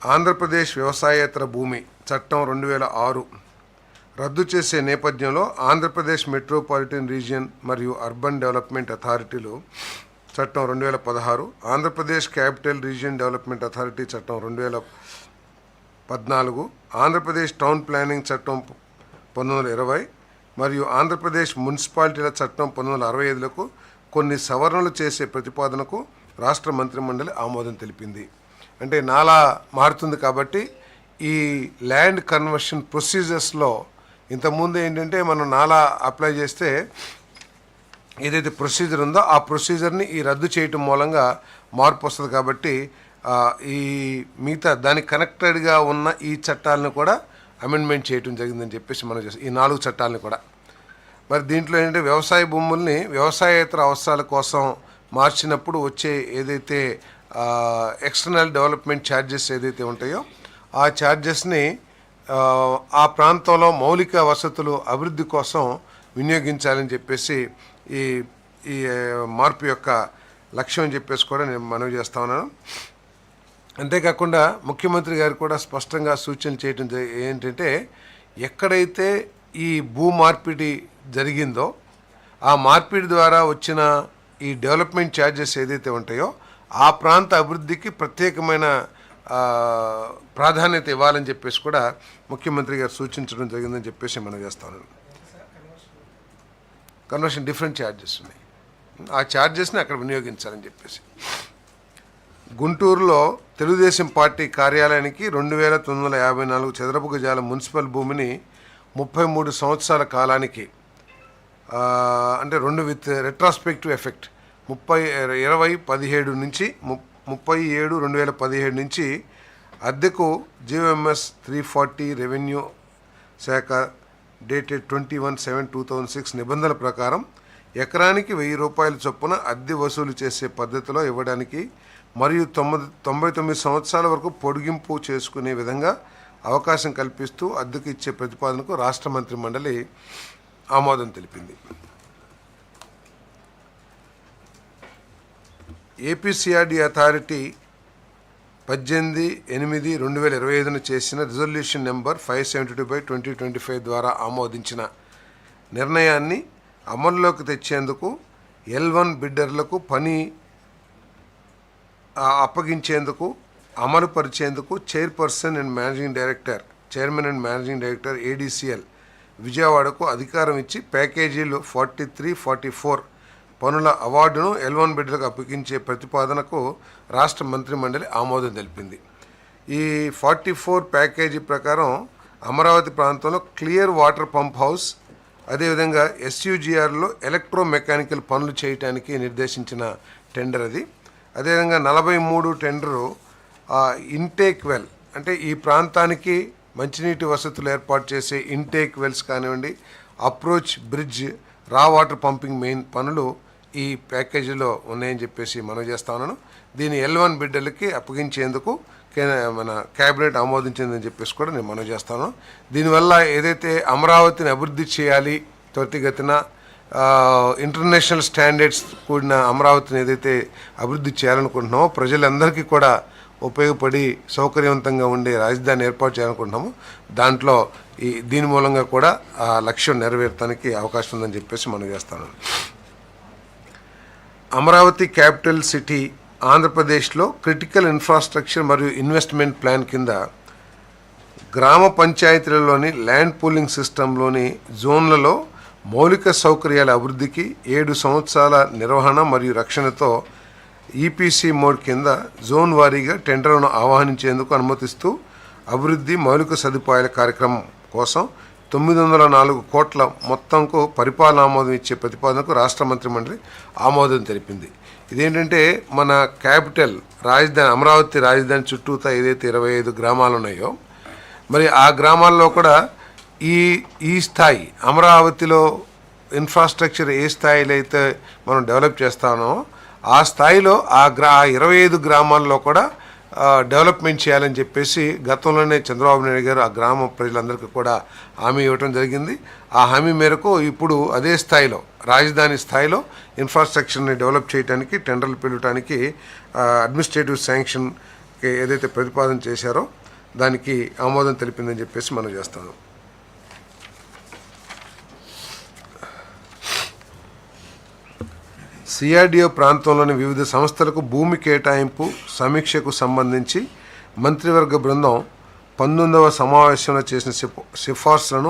ఆంధ్రప్రదేశ్ వ్యవసాయేతర భూమి చట్టం రెండు వేల ఆరు రద్దు చేసే నేపథ్యంలో ఆంధ్రప్రదేశ్ మెట్రోపాలిటన్ రీజియన్ మరియు అర్బన్ డెవలప్మెంట్ అథారిటీలు చట్టం రెండు వేల పదహారు Andhra Pradesh capital region development authority చట్టం రెండు వేల పద్నాలుగు ఆంధ్రప్రదేశ్ టౌన్ ప్లానింగ్ చట్టం పంతొమ్మిది వందల ఇరవై మరియు ఆంధ్రప్రదేశ్ మున్సిపాలిటీల చట్టం పంతొమ్మిది వందల అరవై ఐదులకు కొన్ని సవరణలు చేసే ప్రతిపాదనకు రాష్ట్ర మంత్రిమండలి ఆమోదం తెలిపింది. అంటే నాలా మారుతుంది కాబట్టి ఈ ల్యాండ్ కన్వర్షన్ ప్రొసీజర్స్లో ఇంతకుముందు ఏంటంటే మనం నాలా అప్లై చేస్తే ఏదైతే ప్రొసీజర్ ఉందో ఆ ప్రొసీజర్ని ఈ రద్దు చేయటం మూలంగా మార్పు వస్తుంది కాబట్టి ఈ మిగతా దానికి కనెక్టెడ్గా ఉన్న ఈ చట్టాలను కూడా అమెండ్మెంట్ చేయటం జరిగిందని చెప్పేసి మనం చేస్తాం. ఈ నాలుగు చట్టాలను కూడా. మరి దీంట్లో ఏంటంటే వ్యవసాయ భూముల్ని వ్యవసాయేతర అవసరాల కోసం మార్చినప్పుడు వచ్చే ఏదైతే ఎక్స్టర్నల్ డెవలప్మెంట్ ఛార్జెస్ ఏదైతే ఉంటాయో ఆ ఛార్జెస్ని ఆ ప్రాంతంలో మౌలిక వసతులు అభివృద్ధి కోసం వినియోగించాలని చెప్పేసి ఈ ఈ మార్పు యొక్క లక్ష్యం అని చెప్పేసి కూడా నేను మనవి చేస్తా ఉన్నాను. అంతేకాకుండా ముఖ్యమంత్రి గారు కూడా స్పష్టంగా సూచనలు చేయడం ఏంటంటే ఎక్కడైతే ఈ భూ మార్పిడి జరిగిందో ఆ మార్పిడి ద్వారా వచ్చిన ఈ డెవలప్మెంట్ ఛార్జెస్ ఏదైతే ఉంటాయో ఆ ప్రాంత అభివృద్ధికి ప్రత్యేకమైన ప్రాధాన్యత ఇవ్వాలని చెప్పేసి కూడా ముఖ్యమంత్రి గారు సూచించడం జరిగిందని చెప్పేసి మనం చేస్తాను కన్వర్షన్ డిఫరెంట్ ఛార్జెస్ ఉన్నాయి. ఆ ఛార్జెస్ని అక్కడ వినియోగించాలని చెప్పేసి. గుంటూరులో తెలుగుదేశం పార్టీ కార్యాలయానికి రెండు వేల తొమ్మిది వందల యాభై నాలుగు చదరపు గజాల మున్సిపల్ భూమిని ముప్పై మూడు సంవత్సరాల కాలానికి అంటే రెండు విత్ రెట్రాస్పెక్టివ్ ఎఫెక్ట్ ముప్పై ఇరవై పదిహేడు నుంచి ముప్పై ఏడు రెండు వేల పదిహేడు నుంచి అద్దెకు జిఎంఎస్ త్రీ ఫార్టీ రెవెన్యూ శాఖ dated twenty one seven two thousand six నిబంధనల ప్రకారం ఎకరానికి వెయ్యి రూపాయల చొప్పున అద్దె వసూలు చేసే పద్ధతిలో ఇవ్వడానికి మరియు తొమ్మిది తొంభై తొమ్మిది సంవత్సరాల వరకు పొడిగింపు చేసుకునే విధంగా అవకాశం కల్పిస్తూ అద్దెకు ఇచ్చే ప్రతిపాదనకు రాష్ట్ర మంత్రి మండలి ఆమోదం తెలిపింది. ఏపీసీఆర్డి అథారిటీ పద్దెనిమిది ఎనిమిది రెండు వేల ఇరవై ఐదున చేసిన resolution number five seventy two by twenty twenty five ద్వారా ఆమోదించిన నిర్ణయాన్ని అమల్లోకి తెచ్చేందుకు ఎల్ వన్ బిడ్డర్లకు పని అప్పగించేందుకు అమలు పరిచేందుకు chairperson and managing director chairman and managing director ADCL విజయవాడకు అధికారం ఇచ్చి ప్యాకేజీలు ఫార్టీ త్రీ ఫార్టీ ఫోర్ పనుల అవార్డును ఎల్వన్ బిడ్డలకు అప్పగించే ప్రతిపాదనకు రాష్ట్ర మంత్రిమండలి ఆమోదం తెలిపింది. ఈ ఫార్టీ ఫోర్ ప్యాకేజీ ప్రకారం అమరావతి ప్రాంతంలో క్లియర్ వాటర్ పంప్ హౌస్ అదేవిధంగా ఎస్యూజీఆర్లో ఎలక్ట్రో మెకానికల్ పనులు చేయటానికి నిర్దేశించిన టెండర్ అది. అదేవిధంగా నలభై మూడు టెండరు ఇంటేక్ వెల్ అంటే ఈ ప్రాంతానికి మంచినీటి వసతులు ఏర్పాటు చేసే ఇంటేక్ వెల్స్ కానివ్వండి approach bridge raw water pumping main పనులు ఈ ప్యాకేజీలో ఉన్నాయని చెప్పేసి మనం చేస్తా ఉన్నాను. దీని ఎల్ వన్ బిడ్డలకి అప్పగించేందుకు కే- మన క్యాబినెట్ ఆమోదించిందని చెప్పేసి కూడా నేను మనం చేస్తాను దీనివల్ల ఏదైతే అమరావతిని అభివృద్ధి చేయాలి త్వరితగతిన ఇంటర్నేషనల్ స్టాండర్డ్స్ కూడిన అమరావతిని ఏదైతే అభివృద్ధి చేయాలనుకుంటున్నామో ప్రజలందరికీ కూడా ఉపయోగపడి సౌకర్యవంతంగా ఉండే రాజధాని ఏర్పాటు చేయాలనుకుంటున్నాము. దాంట్లో ఈ దీని మూలంగా కూడా ఆ లక్ష్యం నెరవేర్చడానికి అవకాశం ఉందని చెప్పేసి మనం చేస్తాను అమరావతి క్యాపిటల్ సిటీ ఆంధ్రప్రదేశ్లో క్రిటికల్ ఇన్ఫ్రాస్ట్రక్చర్ మరియు ఇన్వెస్ట్మెంట్ ప్లాన్ కింద గ్రామ పంచాయతీలలోని ల్యాండ్ పూలింగ్ సిస్టంలోని జోన్లలో మౌలిక సౌకర్యాల అభివృద్ధికి ఏడు సంవత్సరాల నిర్వహణ మరియు రక్షణతో ఈపీసీ మోడ్ కింద జోన్ వారీగా టెండర్లను ఆహ్వానించేందుకు అనుమతిస్తూ అభివృద్ధి మౌలిక సదుపాయాల కార్యక్రమం కోసం తొమ్మిది వందల నాలుగు కోట్ల మొత్తంకు పరిపాలన ఆమోదం ఇచ్చే ప్రతిపాదనకు రాష్ట్ర మంత్రి మండలి ఆమోదం తెలిపింది. ఇదేంటంటే మన క్యాపిటల్ రాజధాని అమరావతి రాజధాని చుట్టూతా ఏదైతే ఇరవై ఐదు గ్రామాలు ఉన్నాయో మరి ఆ గ్రామాల్లో కూడా ఈ ఈ స్థాయి అమరావతిలో ఇన్ఫ్రాస్ట్రక్చర్ ఏ స్థాయిలో అయితే మనం డెవలప్ చేస్తామో ఆ స్థాయిలో ఆ గ్రా ఆ ఇరవై ఐదు గ్రామాల్లో కూడా డెవలప్మెంట్ చేయాలని చెప్పేసి గతంలోనే చంద్రబాబు నాయుడు గారు ఆ గ్రామ ప్రజలందరికీ కూడా హామీ ఇవ్వటం జరిగింది. ఆ హామీ మేరకు ఇప్పుడు అదే స్థాయిలో రాజధాని స్థాయిలో ఇన్ఫ్రాస్ట్రక్చర్ని డెవలప్ చేయడానికి టెండర్లు పిలవటానికి అడ్మినిస్ట్రేటివ్ శాంక్షన్ ఏదైతే ప్రతిపాదన చేశారో దానికి ఆమోదం తెలిపిందని చెప్పేసి మనం చేస్తాము సిఆర్డిఓ ప్రాంతంలోని వివిధ సంస్థలకు భూమి కేటాయింపు సమీక్షకు సంబంధించి మంత్రివర్గ బృందం పంతొమ్మిదవ సమావేశంలో చేసిన సిఫార్సులను